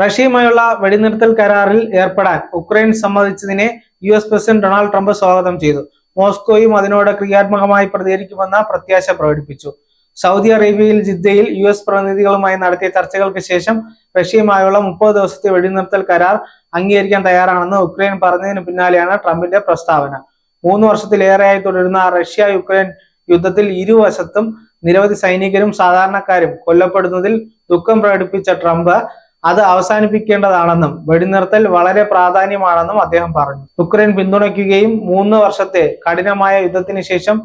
റഷ്യയുമായുള്ള വെടിനിർത്തൽ കരാറിൽ ഏർപ്പെടാൻ Ukraine സമ്മതിച്ചതിനെ U S president Donald Trump സ്വാഗതം ചെയ്തു. മോസ്കോയും അതിനോട് ക്രിയാത്മകമായി പ്രതികരിക്കുമെന്ന പ്രത്യാശ പ്രകടിപ്പിച്ചു. സൗദി അറേബ്യയിൽ ജിദ്ദയിൽ യു എസ് പ്രതിനിധികളുമായി നടത്തിയ ചർച്ചകൾക്ക് ശേഷം റഷ്യയുമായുള്ള മുപ്പത് ദിവസത്തെ വെടിനിർത്തൽ കരാർ അംഗീകരിക്കാൻ തയ്യാറാണെന്ന് ഉക്രൈൻ പറഞ്ഞതിന് പിന്നാലെയാണ് ട്രംപിന്റെ പ്രസ്താവന. മൂന്ന് വർഷത്തിലേറെയായി തുടരുന്ന റഷ്യ യുക്രൈൻ യുദ്ധത്തിൽ ഇരുവശത്തും നിരവധി സൈനികരും സാധാരണക്കാരും കൊല്ലപ്പെടുന്നതിൽ ദുഃഖം പ്രകടിപ്പിച്ച ട്രംപ് അത് അവസാനിപ്പിക്കേണ്ടതാണെന്നും വെടിനിർത്തൽ വളരെ പ്രാധാന്യമാണെന്നും അദ്ദേഹം പറഞ്ഞു. ഉക്രൈൻ പിന്തുണയ്ക്കുകയും മൂന്ന് വർഷത്തെ കഠിനമായ യുദ്ധത്തിന് ശേഷം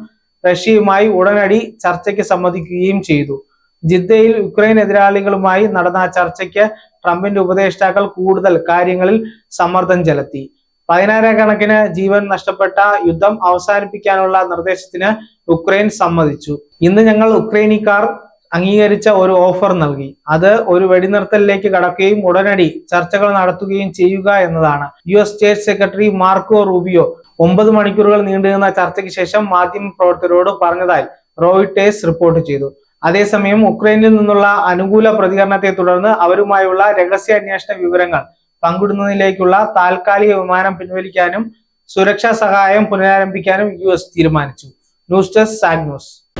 റഷ്യയുമായി ഉടനടി ചർച്ചയ്ക്ക് സമ്മതിക്കുകയും ചെയ്തു. ജിദ്ദയിൽ ഉക്രൈൻ എതിരാളികളുമായി നടന്ന ചർച്ചയ്ക്ക് ട്രംപിന്റെ ഉപദേഷ്ടാക്കൾ കൂടുതൽ കാര്യങ്ങളിൽ സമ്മർദ്ദം ചെലുത്തി. പതിനായിരക്കണക്കിന് ജീവൻ നഷ്ടപ്പെട്ട യുദ്ധം അവസാനിപ്പിക്കാനുള്ള നിർദ്ദേശത്തിന് ഉക്രൈൻ സമ്മതിച്ചു. ഇന്ന് ഞങ്ങൾ ഉക്രൈനിക്കാർ അംഗീകരിച്ച ഒരു ഓഫർ നൽകി. അത് ഒരു വെടിനിർത്തലിലേക്ക് കടക്കുകയും ഉടനടി ചർച്ചകൾ നടത്തുകയും ചെയ്യുക എന്നതാണ്. U S state secretary Marco Rubio ഒമ്പത് മണിക്കൂറുകൾ നീണ്ടുനിന്ന ചർച്ചയ്ക്ക് ശേഷം മാധ്യമ പ്രവർത്തകരോട് പറഞ്ഞതായി റോയിട്ടേഴ്സ് റിപ്പോർട്ട് ചെയ്തു. അതേസമയം ഉക്രൈനിൽ നിന്നുള്ള അനുകൂല പ്രതികരണത്തെ തുടർന്ന് അവരുമായുള്ള രഹസ്യാന്വേഷണ വിവരങ്ങൾ പങ്കിടുന്നതിലേക്കുള്ള താൽക്കാലിക വിമാനം പിൻവലിക്കാനും സുരക്ഷാ സഹായം പുനരാരംഭിക്കാനും യു തീരുമാനിച്ചു. News desk Sag news.